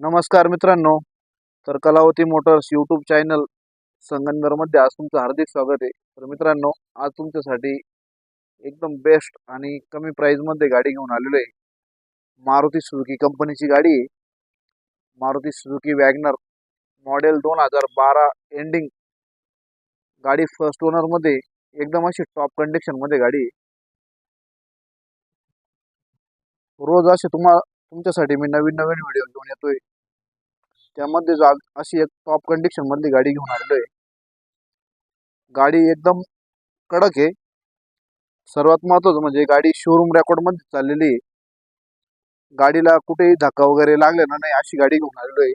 नमस्कार मित्रांनो तर कलावती मोटर्स यूट्यूब चॅनल संगमनेरमध्ये आज तुमचं हार्दिक स्वागत आहे. तर मित्रांनो आज तुमच्यासाठी एकदम बेस्ट आणि कमी प्राईजमध्ये गाडी घेऊन आलेलो आहे. मारुती सुझुकी कंपनीची गाडी आहे. मारुती सुझुकी वॅगनर मॉडेल दोन हजार बारा एंडिंग गाडी फर्स्ट ओनरमध्ये एकदम अशी टॉप कंडिशनमध्ये गाडी आहे. रोज असे तुम्हा तुमच्यासाठी मी नवीन नवीन व्हिडिओ घेऊन येतोय. त्यामध्ये जाग अशी एक टॉप कंडिशन मधली गाडी घेऊन आलेलो आहे. गाडी एकदम कडक आहे. सर्वात महत्वाचं म्हणजे गाडी शोरूम रेकॉर्डमध्ये चाललेली आहे. गाडीला कुठेही धक्का वगैरे लागले ना नाही अशी गाडी घेऊन आलेलो आहे.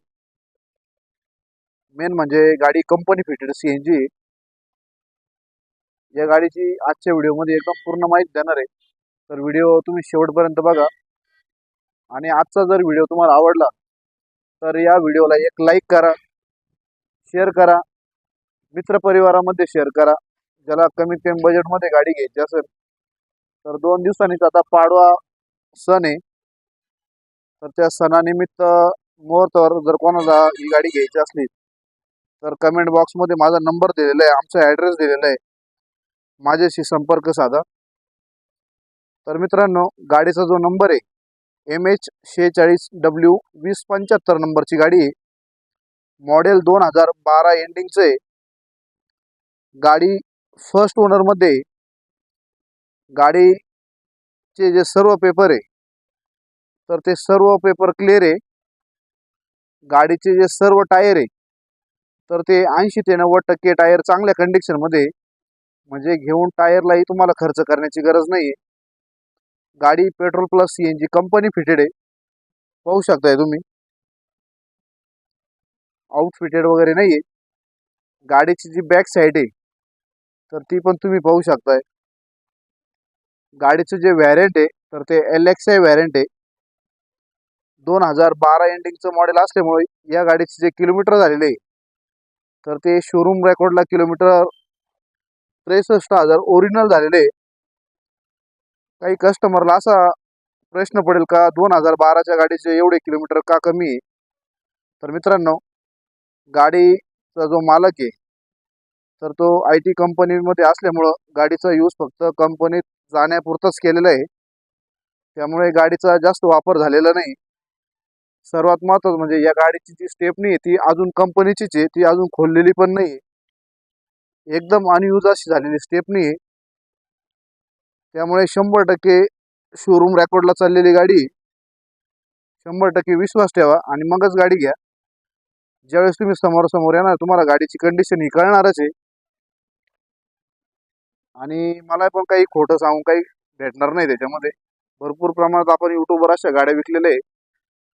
मेन म्हणजे गाडी कंपनी फिटेड सीएनजी या गाडीची आजच्या व्हिडिओमध्ये एकदम पूर्ण माहिती देणार आहे. तर व्हिडिओ तुम्ही शेवटपर्यंत बघा. आणि आजचा जर व्हिडिओ तुम्हाला आवडला तर या व्हिडिओला एक लाईक करा शेअर करा मित्रपरिवारामध्ये शेअर करा. ज्याला कमीत कमी बजेटमध्ये गाडी घ्यायची असेल तर दोन दिवसांनीच आता पाडवा सण आहे. तर त्या सणानिमित्त मुहूर्तावर जर कोणाला ही गाडी घ्यायची असली तर कमेंट बॉक्समध्ये माझा नंबर दिलेला आहे आमचा ॲड्रेस दिलेला आहे. माझ्याशी संपर्क साधा. तर मित्रांनो गाडीचा जो नंबर आहे एम एच शेहेचाळीस डब्ल्यू वीस पंच्याहत्तर नंबरची गाडी आहे. मॉडेल दोन हजार बारा एंडिंगचे गाडी फर्स्ट ओनरमध्ये गाडीचे जे सर्व पेपर आहे तर ते सर्व पेपर क्लिअर आहे. गाडीचे जे सर्व टायर आहे तर ते ऐंशी ते नव्वद टक्के टायर चांगल्या कंडिशनमध्ये म्हणजे घेऊन टायरलाही तुम्हाला खर्च करण्याची गरज नाही आहे गाडी petrol plus C N G company fitted आहे. पाहू शकताय तुम्ही. आउटफिटेड वगैरे नाही आहे गाडीची जी बॅक साईड आहे तर ती पण तुम्ही पाहू शकताय. गाडीचं जे व्हॅरियंट आहे तर ते एल एक्स आय व्हॅरियंट आहे. दोन हजार बारा एंडिंगचं मॉडेल असल्यामुळे या गाडीचे जे किलोमीटर झालेले तर ते शोरूम रेकॉर्डला किलोमीटर त्रेसष्ट हजार ओरिजिनल झालेले आहे. काही कस्टमरला असा प्रश्न पडेल का दोन हजार बाराच्या गाडीचे एवढे किलोमीटर का कमी आहे? तर मित्रांनो गाडीचा जो मालक आहे तर तो आय टी कंपनीमध्ये असल्यामुळं गाडीचा यूज फक्त कंपनीत जाण्यापुरतंच केलेला आहे. त्यामुळे गाडीचा जास्त वापर झालेला नाही. सर्वात महत्त्वाचं म्हणजे या गाडीची जी स्टेपनी आहे ती अजून कंपनीचीच आहे ती अजून खोललेली पण नाही आहे. एकदम अनयूज अशी झालेली स्टेपनी आहे. त्यामुळे शंभर टक्के शोरूम रेकॉर्डला चाललेली गाडी. शंभर टक्के विश्वास ठेवा आणि मगच गाडी घ्या. ज्यावेळेस तुम्ही समोरासमोर येणार तुम्हाला गाडीची कंडिशन ही कळणारच आहे. आणि मला पण काही खोटं सांगून काही भेटणार नाही त्याच्यामध्ये. भरपूर प्रमाणात आपण युट्यूबवर अशा गाड्या विकलेल्या आहे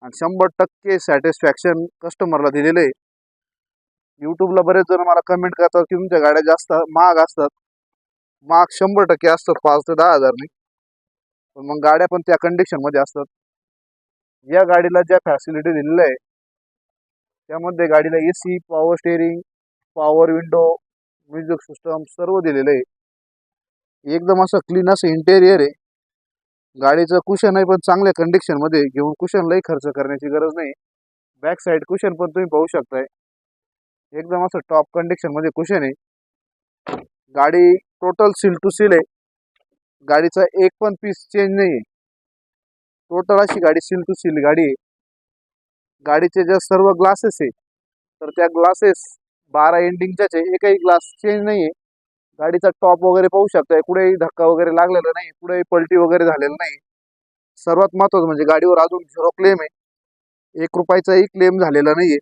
आणि शंभर टक्के सॅटिस्फॅक्शन कस्टमरला दिलेलं आहे. यूट्यूबला बरेच जण मला कमेंट करतात की तुमच्या गाड्या जास्त महाग असतात. मार्क शंभर टक्के असतात पाच ते दहा हजारनी पण मग गाड्या पण त्या कंडिशनमध्ये असतात. या गाडीला ज्या फॅसिलिटी दिलेल्या आहे त्यामध्ये गाडीला A C power steering power window music system सर्व दिलेलं आहे. एकदम असं क्लीन असं इंटेरियर आहे. गाडीचं कुशन आहे पण चांगल्या कंडिशनमध्ये घेऊन कुशनलाही खर्च करण्याची गरज नाही. बॅक साईड कुशन पण तुम्ही पाहू शकताय. एकदम असं टॉप कंडिशनमध्ये कुशन आहे. गाडी टोटल सील टू सील आहे. गाडीचा एक पण पीस चेंज नाही आहे टोटल अशी गाडी सील टू सील गाडी आहे. गाडीचे ज्या सर्व ग्लासेस आहे तर त्या ग्लासेस बारा एंडिंगच्याच आहे. एकही ग्लास चेंज नाही आहे गाडीचा टॉप वगैरे पाहू शकताय. कुठेही धक्का वगैरे लागलेला नाही. कुठेही पलटी वगैरे झालेला नाही. सर्वात महत्वाचं म्हणजे गाडीवर अजून झिरो क्लेम आहे. एक रुपयाचाही क्लेम झालेला नाही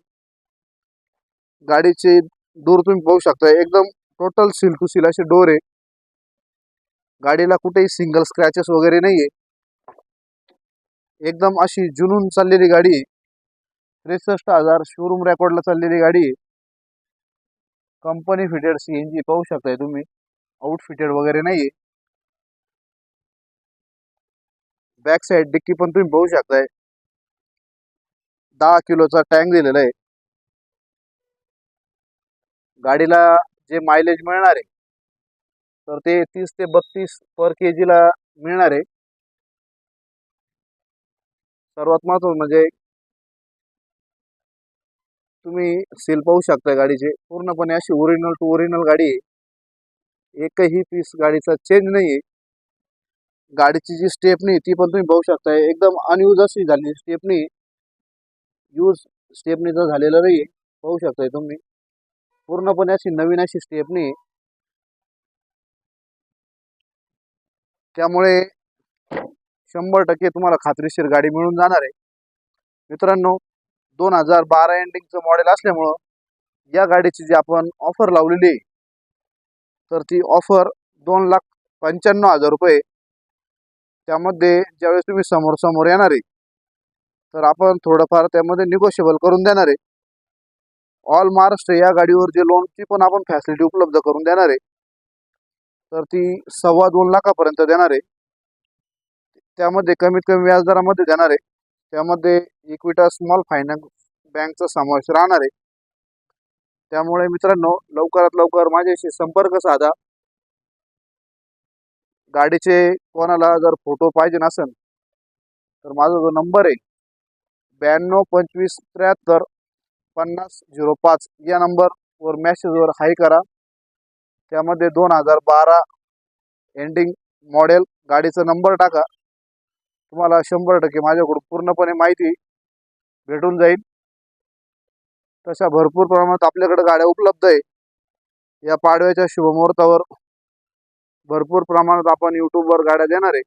गाडीचे दूर तुम्ही पाहू शकता एकदम टोटल सील टू सील असे डोर आहे. गाडीला कुठेही सिंगल स्क्रॅचेस वगैरे नाही आहे एकदम अशी जुनून चाललेली गाडी आहे. त्रेसष्ट हजार शोरूम रेकॉर्डला चाललेली गाडी आहे. Company fitted C N G पाहू शकताय तुम्ही. आउटफिटेड वगैरे नाही आहे बॅक साईड डिक्की पण तुम्ही पाहू शकताय. दहा किलोचा टँक दिलेला आहे. गाडीला जे मायलेज मिळणार आहे तर ते तीस ते बत्तीस पर के जीला मिळणार आहे. सर्वात महत्वाचं म्हणजे तुम्ही सील पाहू शकता गाडीचे. पूर्णपणे अशी ओरिजिनल टू ओरिजिनल गाडी आहे. एकही पीस गाडीचा चेंज नाही आहे गाडीची जी स्टेपनी ती पण तुम्ही पाहू शकता. एकदम अनयूज अशी झाली स्टेपनी यूज स्टेपनीचं झालेलं नाही पाहू शकताय तुम्ही. पूर्णपणे अशी नवीन अशी स्टेपनी त्यामुळे शंभर टक्के तुम्हाला खात्रीशीर गाडी मिळून जाणार आहे. मित्रांनो दोन हजार बारा एंडिंगचं मॉडेल असल्यामुळं या गाडीची जी आपण ऑफर लावलेली आहे तर ती ऑफर दोन लाख पंच्याण्णव हजार रुपये त्यामध्ये ज्यावेळेस तुम्ही समोर समोर येणार आहे तर आपण थोडंफार त्यामध्ये निगोशिएबल करून देणार आहे. ऑल महाराष्ट्र या गाडीवर जे लोनची पण आपण फॅसिलिटी उपलब्ध करून देणार आहे. तर ती सव्वा दोन लाखापर्यंत देणार आहे. त्यामध्ये कमीत कमी व्याजदरामध्ये देणार आहे. त्यामध्ये इक्विटा स्मॉल फायनान्स बँकचा समावेश राहणार आहे. त्यामुळे मित्रांनो लवकरात लवकर माझ्याशी संपर्क साधा. गाडीचे कोणाला जर फोटो पाहिजे नसेल तर माझा जो नंबर आहे ब्याण्णव पंचवीस त्र्याहत्तर पन्नास झिरो पाच या नंबरवर मॅसेजवर हाय करा. त्यामध्ये दोन हजार बारा एंडिंग मॉडेल गाडीचा नंबर टाका. तुम्हाला शंभर टक्के माझ्याकडून पूर्णपणे माहिती भेटून जाईल. तशा भरपूर प्रमाणात आपल्याकडे गाड्या उपलब्ध आहे. या पाडव्याच्या शुभमुहूर्तावर भरपूर प्रमाणात आपण यूट्यूबवर गाड्या देणार आहे.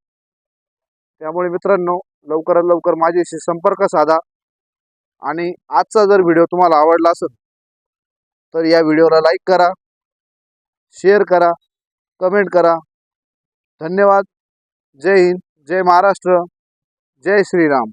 त्यामुळे मित्रांनो लवकरात लवकर माझ्याशी संपर्क साधा. आणि आजचा जर व्हिडिओ तुम्हाला आवडला असेल तर या व्हिडिओला लाईक करा. शेअर करा कमेंट करा. धन्यवाद. जय हिंद. जय महाराष्ट्र. जय श्रीराम.